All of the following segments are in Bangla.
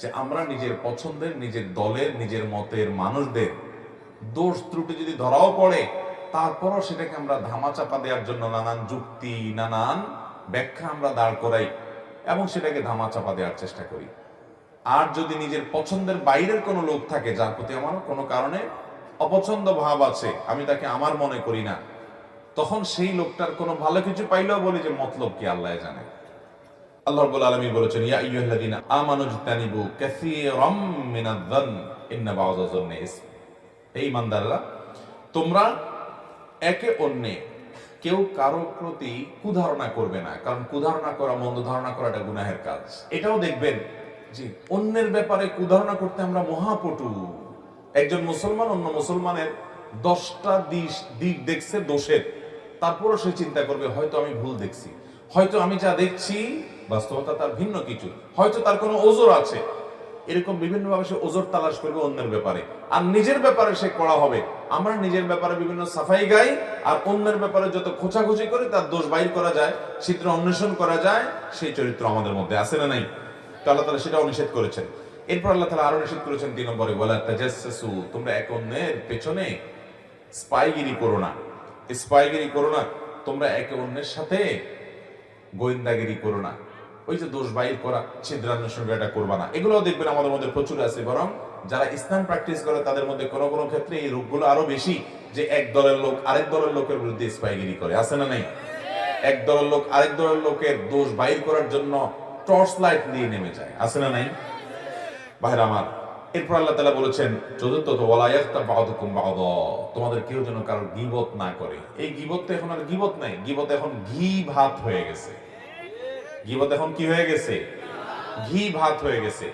যে আমরা নিজের পছন্দের, নিজের দলের, নিজের মতের মানুষদের দোষ ত্রুটি যদি ধরাও পড়ে, তারপরও সেটাকে আমরা ধামাচাপা দেওয়ার জন্য নানান যুক্তি, নানান ব্যাখ্যা আমরা দাঁড় করাই এবং সেটাকে ধামাচাপা দেওয়ার চেষ্টা করি। আর যদি নিজের পছন্দের বাইরের কোনো লোক থাকে, যার প্রতি আমার কোনো কারণে অপছন্দ ভাব আছে, আমি তাকে আমার মনে করি না, তখন সেই লোকটার কোনো ভালো কিছু পাইলেও বলি যে, মতলব কি আল্লাহ জানে? একে কেউ কারও করা, মন্দ ধারণা করাটা গুনাহের কাজ। এটাও দেখবেন যে অন্যের ব্যাপারে কুধারণা করতে আমরা মহাপটু। একজন মুসলমান অন্য মুসলমানের দশটা দিক দেখছে দোষের। তারপরও সে চিন্তা করবে, হয়তো আমি ভুল দেখছি। হয়তো আমি যা দেখছি, বাস্তবতা তার ভিন্ন কিছু। হয়তো তার কোনো ওজোর আছে। এরকম বিভিন্ন ভাবে সে ওজোর তালাশ করবে অন্যের ব্যাপারে। আর নিজের ব্যাপারে সে করা হবে। আমরা নিজের ব্যাপারে বিভিন্ন সাফাই গাই, আর অন্যের ব্যাপারে যত খোঁচাখুচি করে, তার দোষ বাইর করা যায়, চিত্র অন্বেষণ করা যায়, সেই চরিত্র আমাদের মধ্যে আছে না নাই? তো আল্লাহ তালা সেটাও নিষেধ করেছেন। এরপর আল্লাহ তালা আরও নিষেধ করেছেন তিন নম্বরে বলা তাজাসসু তোমরা এক অন্যের পেছনে স্পাইগিরি করো না। স্পাইগিরি করো না। তোমরা একে অন্যের সাথে গোয়েন্দাগিরি করো না। ওই যে দোষ বাইর করা, ছিদ্রান্বেষণ এটা করবা না। এগুলোও দেখবেন আমাদের মধ্যে প্রচুর আছে, বরং যারা ইসলাম প্র্যাকটিস করে, তাদের মধ্যে কোনো কোনো ক্ষেত্রে এই রোগগুলো আরও বেশি যে এক দলের লোক আরেক দলের লোকের বিরুদ্ধে স্পাইগিরি করে। আছে না নাই? এক দলের লোক আরেক দলের লোকের দোষ বাইর করার জন্য টর্চ লাইট নিয়ে নেমে যায়। আছে না নাই? ভাইরা আমার এরপর আল্লাহ তালা বলেছেন চতুর্থ তোমাদের কেউ যেন কারোর গিবত না করে। এই গিবত তো এখন আর গিবত নাই। গিবত এখন ঘি ভাত হয়ে গেছে। গিবত এখন কি হয়ে গেছে? ঘি ভাত হয়ে গেছে।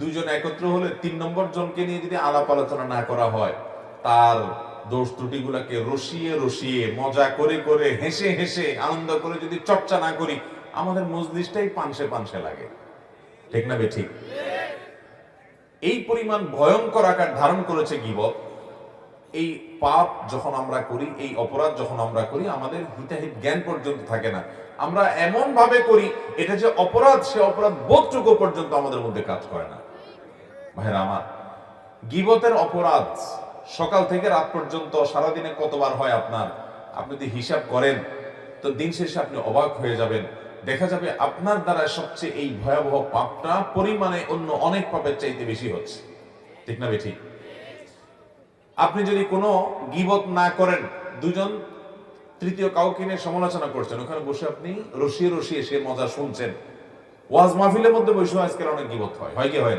দুইজন একত্র হলে তিন নম্বর জনকে নিয়ে যদি আলাপ আলোচনা না করা হয়, তার দোষ ত্রুটিগুলোকে রসিয়ে রসিয়ে, মজা করে করে, হেসে হেসে, আনন্দ করে যদি চর্চা না করি, আমাদের মজলিসটাই পানসে পানসে লাগে। ঠিক না বে ঠিক? এই পরিমাণ ভয়ঙ্কর আকার ধারণ করেছে গিবত। এই পাপ যখন আমরা করি, এই অপরাধ যখন আমরা করি, আমাদের হিতাহিত জ্ঞান পর্যন্ত থাকে না। আমরা এমন ভাবে করি, এটা যে অপরাধ, সে অপরাধ বোধটুকু পর্যন্ত আমাদের মধ্যে কাজ করে না। ভাইরা আমার, গিবতের অপরাধ সকাল থেকে রাত পর্যন্ত, সারাদিনে কতবার হয় আপনার? আপনি যদি হিসাব করেন, তো দিন শেষে আপনি অবাক হয়ে যাবেন। দেখা যাবে আপনার দ্বারা সবচেয়ে এই ভয়াবহ পাপটা পরিমাণে অন্য অনেক পাপের চাইতে বেশি হচ্ছে। ঠিক না বেঠিক? আপনি যদি কোনো গিবত না করেন, দুজন তৃতীয় কাউকে নিয়ে সমালোচনা করছেন, ওখানে বসে আপনি রসিয়ে রসিয়ে সে মজা শুনছেন। ওয়াজ মাহফিলের মধ্যে বসে আজকাল অনেক গিবত হয়। হয় কি হয় না?